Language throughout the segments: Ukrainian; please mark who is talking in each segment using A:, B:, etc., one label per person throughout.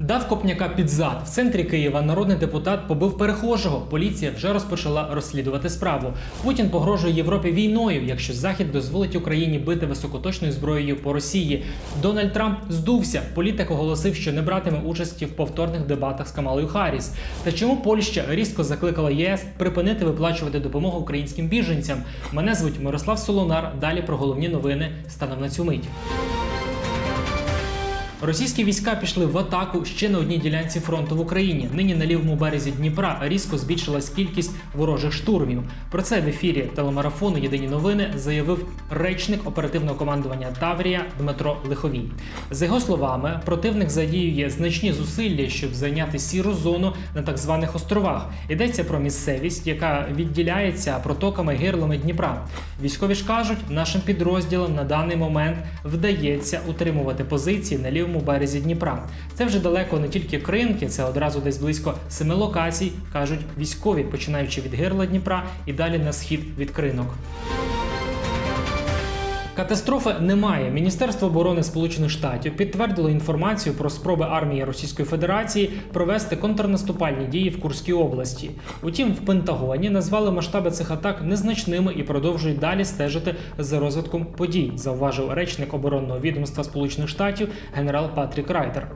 A: Дав копняка під зад. В центрі Києва народний депутат побив перехожого. Поліція вже розпочала розслідувати справу. Путін погрожує Європі війною, якщо Захід дозволить Україні бити високоточною зброєю по Росії. Дональд Трамп здувся. Політик оголосив, що не братиме участі в повторних дебатах з Камалою Харріс. Та чому Польща різко закликала ЄС припинити виплачувати допомогу українським біженцям? Мене звуть Мирослав Солонар. Далі про головні новини станом на цю мить. Російські війська пішли в атаку ще на одній ділянці фронту в Україні. Нині на лівому березі Дніпра різко збільшилась кількість ворожих штурмів. Про це в ефірі телемарафону Єдині новини заявив речник оперативного командування Таврія Дмитро Лиховій. За його словами, противник задіює значні зусилля, щоб зайняти сіру зону на так званих островах. Йдеться про місцевість, яка відділяється протоками гирлами Дніпра. Військові ж кажуть, нашим підрозділам на даний момент вдається утримувати позиції на лівому березі Дніпра. Це вже далеко не тільки кринки, це одразу десь близько семи локацій, кажуть військові, починаючи від гирла Дніпра і далі на схід від кринок. Катастрофи немає. Міністерство оборони Сполучених Штатів підтвердило інформацію про спроби армії Російської Федерації провести контрнаступальні дії в Курській області. Утім, в Пентагоні назвали масштаби цих атак незначними і продовжують далі стежити за розвитком подій, зауважив речник оборонного відомства Сполучених Штатів генерал Патрік Райтер.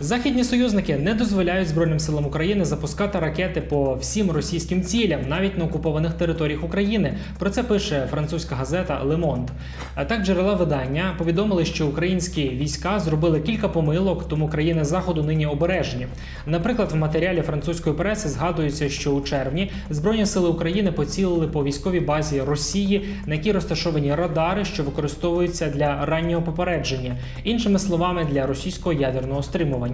A: Західні союзники не дозволяють Збройним силам України запускати ракети по всім російським цілям, навіть на окупованих територіях України. Про це пише французька газета Le Monde. А так джерела видання повідомили, що українські війська зробили кілька помилок, тому країни заходу нині обережні. Наприклад, в матеріалі французької преси згадується, що у червні Збройні сили України поцілили по військовій базі Росії, на якій розташовані радари, що використовуються для раннього попередження, іншими словами, для російського ядерного стримування.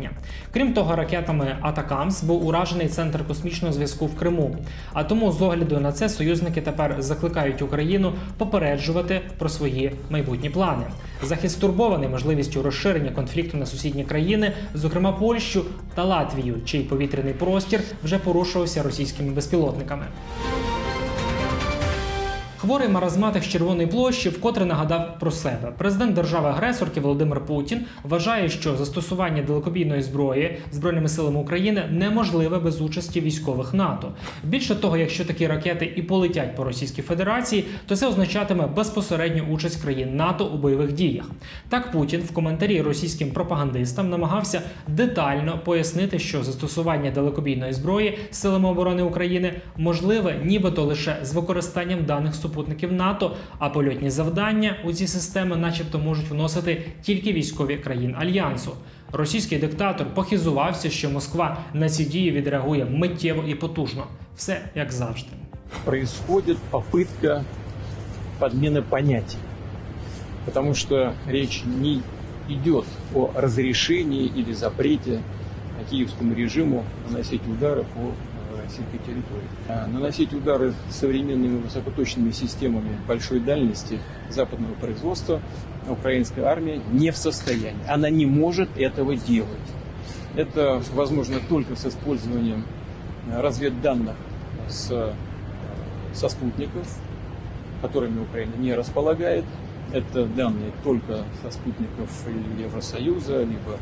A: Крім того, ракетами Атакамс був уражений центр космічного зв'язку в Криму. А тому, з огляду на це, союзники тепер закликають Україну попереджувати про свої майбутні плани. Захід стурбований можливістю розширення конфлікту на сусідні країни, зокрема Польщу та Латвію, чий повітряний простір вже порушувався російськими безпілотниками. Хворий маразматик з Червоної площі вкотре нагадав про себе. Президент держави-агресорки Володимир Путін вважає, що застосування далекобійної зброї збройними силами України неможливе без участі військових НАТО. Більше того, якщо такі ракети і полетять по Російській Федерації, то це означатиме безпосередню участь країн НАТО у бойових діях. Так Путін в коментарі російським пропагандистам намагався детально пояснити, що застосування далекобійної зброї силами оборони України можливе, нібито лише з використанням даних супутників НАТО, а польотні завдання у ці системи, начебто, можуть вносити тільки військові країн альянсу. Російський диктатор похизувався, що Москва на ці дії відреагує миттєво і потужно. Все як завжди.
B: происходит попытка подмены понятий. Потому что речь не идет о разрешении или запрете киевскому режиму наносить удары по российской территории. А Наносить удары современными высокоточными системами большой дальности западного производства украинская армия не в состоянии. Она не может этого делать. Это возможно только с использованием э, разведданных с, э, со спутников, которыми Украина не располагает. Это данные только со спутников Евросоюза, либо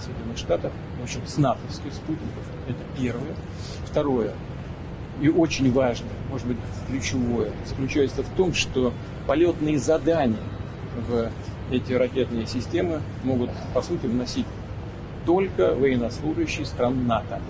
B: Соединенных Штатах, в общем, с натовских спутников. Это первое. Второе, и очень важное, может быть, ключевое, заключается в том, что полетные задания в эти ракетные системы могут, по сути, вносить только военнослужащие стран НАТО.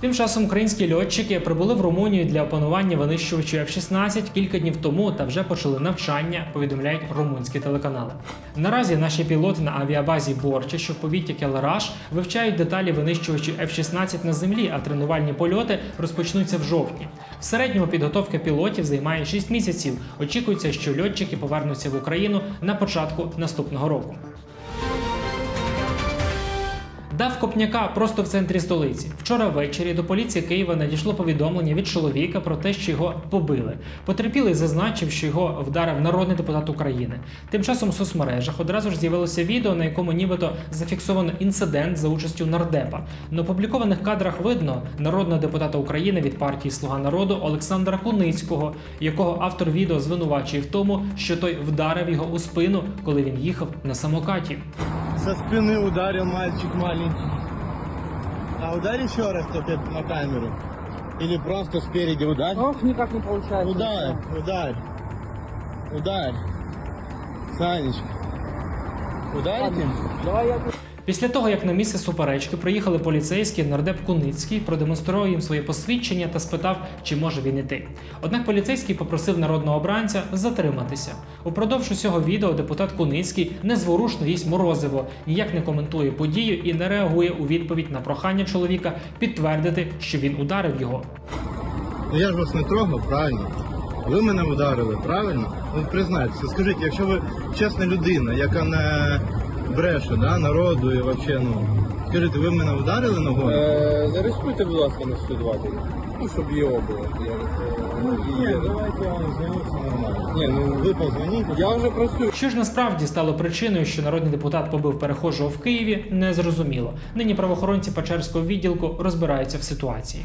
A: Тим часом українські льотчики прибули в Румунію для опанування винищувачів F-16 кілька днів тому та вже почали навчання, повідомляють румунські телеканали. Наразі наші пілоти на авіабазі Борча, що в повіті Келераш, вивчають деталі винищувачів F-16 на землі, а тренувальні польоти розпочнуться в жовтні. В середньому підготовка пілотів займає 6 місяців. Очікується, що льотчики повернуться в Україну на початку наступного року. Дав копняка просто в центрі столиці. Вчора ввечері до поліції Києва надійшло повідомлення від чоловіка про те, що його побили. Потерпілий зазначив, що його вдарив народний депутат України. Тим часом в соцмережах одразу ж з'явилося відео, на якому нібито зафіксовано інцидент за участю нардепа. На опублікованих кадрах видно народного депутата України від партії Слуга народу Олександра Куницького, якого автор відео звинувачує в тому, що той вдарив його у спину, коли він їхав на самокаті.
C: Со спины ударил мальчик маленький. А ударь еще раз теперь на камеру. Или просто спереди ударь.
D: Ох, никак не получается.
C: Ударь, ударь. Ударь. Санечка. Ударите?
D: Давай я
A: Після того, як на місце суперечки приїхали поліцейські, нардеп Куницький продемонстрував їм своє посвідчення та спитав, чи може він іти. Однак поліцейський попросив народного обранця затриматися. Упродовж усього відео депутат Куницький незворушно їсть морозиво, ніяк не коментує подію і не реагує у відповідь на прохання чоловіка підтвердити, що він ударив його.
C: Ну я ж вас не трогав, правильно? Ви мене ударили, правильно? Ну признайтеся, скажіть, якщо ви чесна людина, яка не бреше, да, народу і взагалі, ну. Скажіть, ви мене ударили ногою?
E: Е, Зареєструйте, будь ласка, на 120. Ну, щоб його було. Я, е,
C: Ні,
E: і-
C: давайте я вам дзвоню, нормально.
E: Ні, ну
C: Ви позвоніть.
E: я вже працюю.
A: Що ж насправді стало причиною, що народний депутат побив перехожого в Києві, не зрозуміло. Нині правоохоронці Печерського відділку розбираються в ситуації.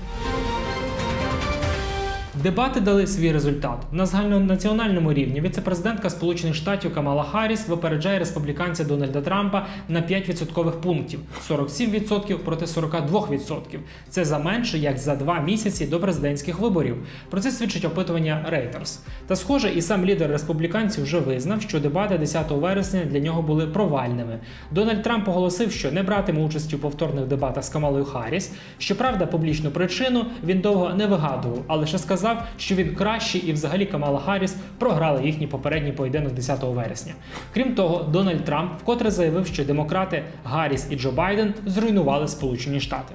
A: Дебати дали свій результат на загальнонаціональному рівні. Віце-президентка Сполучених Штатів Камала Харріс випереджає республіканця Дональда Трампа на 5 відсоткових пунктів 47% проти 42%. Це за менше як за два місяці до президентських виборів. Про це свідчить опитування Reuters. Та схоже, і сам лідер республіканців вже визнав, що дебати 10 вересня для нього були провальними. Дональд Трамп оголосив, що не братиме участі у повторних дебатах з Камалою Харріс. Щоправда, публічну причину він довго не вигадував, а лише сказав, що він кращий і взагалі Камала Харріс програли їхній попередній поєдинок 10 вересня. Крім того, Дональд Трамп вкотре заявив, що демократи Гарріс і Джо Байден зруйнували Сполучені Штати.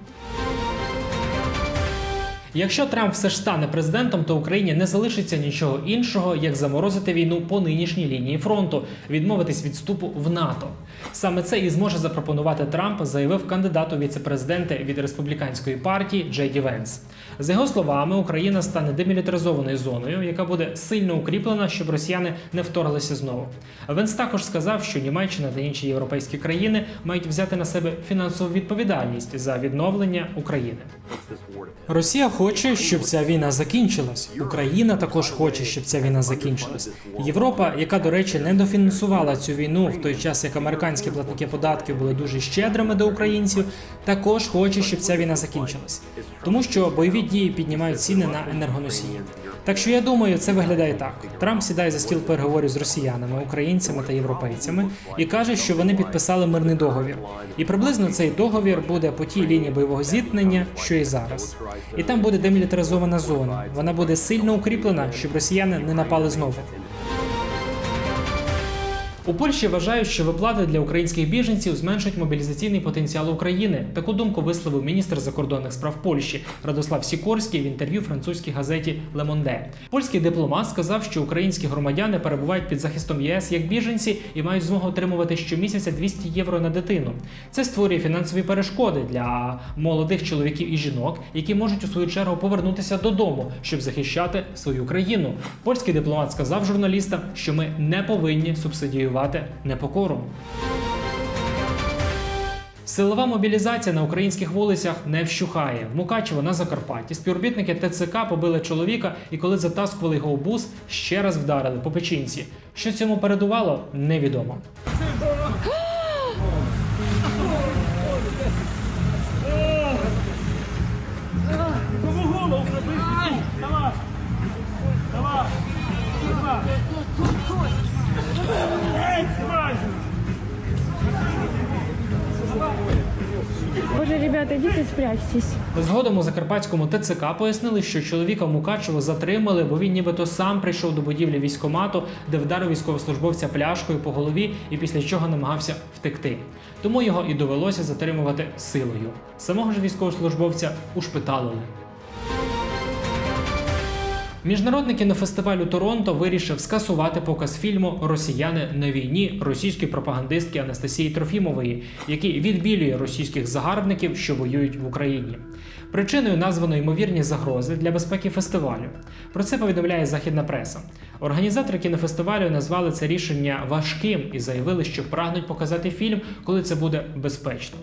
A: Якщо Трамп все ж стане президентом, то Україні не залишиться нічого іншого, як заморозити війну по нинішній лінії фронту, відмовитись від вступу в НАТО. Саме це і зможе запропонувати Трамп, заявив кандидат у віце-президенти від республіканської партії Джей Ді Венс. За його словами, Україна стане демілітаризованою зоною, яка буде сильно укріплена, щоб росіяни не вторглися знову. Венс також сказав, що Німеччина та інші європейські країни мають взяти на себе фінансову відповідальність за відновлення України. Росія хоче, щоб ця війна закінчилась. Україна також хоче, щоб ця війна закінчилась. Європа, яка, до речі, не дофінансувала цю війну в той час, як американські платники податків були дуже щедрими до українців, також хоче, щоб ця війна закінчилась, тому що бойові дії піднімають ціни на енергоносії. Так що я думаю, це виглядає так: Трамп сідає за стіл переговорів з росіянами, українцями та європейцями і каже, що вони підписали мирний договір. І приблизно цей договір буде по тій лінії бойового зіткнення, що і зараз. І там буде демілітаризована зона. Вона буде сильно укріплена, щоб росіяни не напали знову. У Польщі вважають, що виплати для українських біженців зменшать мобілізаційний потенціал України. Таку думку висловив міністр закордонних справ Польщі Радослав Сікорський в інтерв'ю французькій газеті Monde. Польський дипломат сказав, що українські громадяни перебувають під захистом ЄС як біженці і мають змогу отримувати щомісяця 200 євро на дитину. Це створює фінансові перешкоди для молодих чоловіків і жінок, які можуть у свою чергу повернутися додому, щоб захищати свою країну. Польський дипломат сказав журналістам, що ми не повинні субсидіювати непокору. Силова мобілізація на українських вулицях не вщухає. В Мукачево на Закарпатті співробітники ТЦК побили чоловіка і коли затаскували його у бус, ще раз вдарили по печінці. Що цьому передувало, невідомо.
F: Боже, ребята, идите спрячьтесь.
A: Згодом у закарпатському ТЦК пояснили, що чоловіка Мукачева затримали, бо він нібито сам прийшов до будівлі військомату, де вдарив військовослужбовця пляшкою по голові і після чого намагався втекти. Тому його і довелося затримувати силою. Самого ж військовослужбовця ушпиталили. Міжнародний кінофестиваль у Торонто вирішив скасувати показ фільму Росіяни на війні російської пропагандистки Анастасії Трофімової, який відбілює російських загарбників, що воюють в Україні. Причиною названо ймовірні загрози для безпеки фестивалю. Про це повідомляє західна преса. Організатори кінофестивалю назвали це рішення важким і заявили, що прагнуть показати фільм, коли це буде безпечно.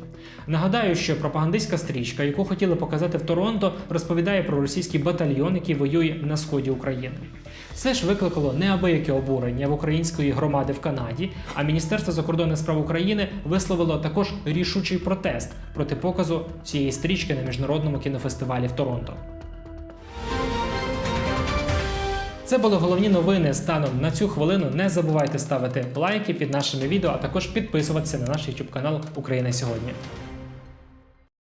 A: Нагадаю, що пропагандистська стрічка, яку хотіли показати в Торонто, розповідає про російський батальйон, який воює на сході України. Це ж викликало неабияке обурення в української громади в Канаді. А Міністерство закордонних справ України висловило також рішучий протест проти показу цієї стрічки на міжнародному кінофестивалі в Торонто. Це були головні новини станом на цю хвилину. Не забувайте ставити лайки під нашими відео, а також підписуватися на наш YouTube канал Україна сьогодні.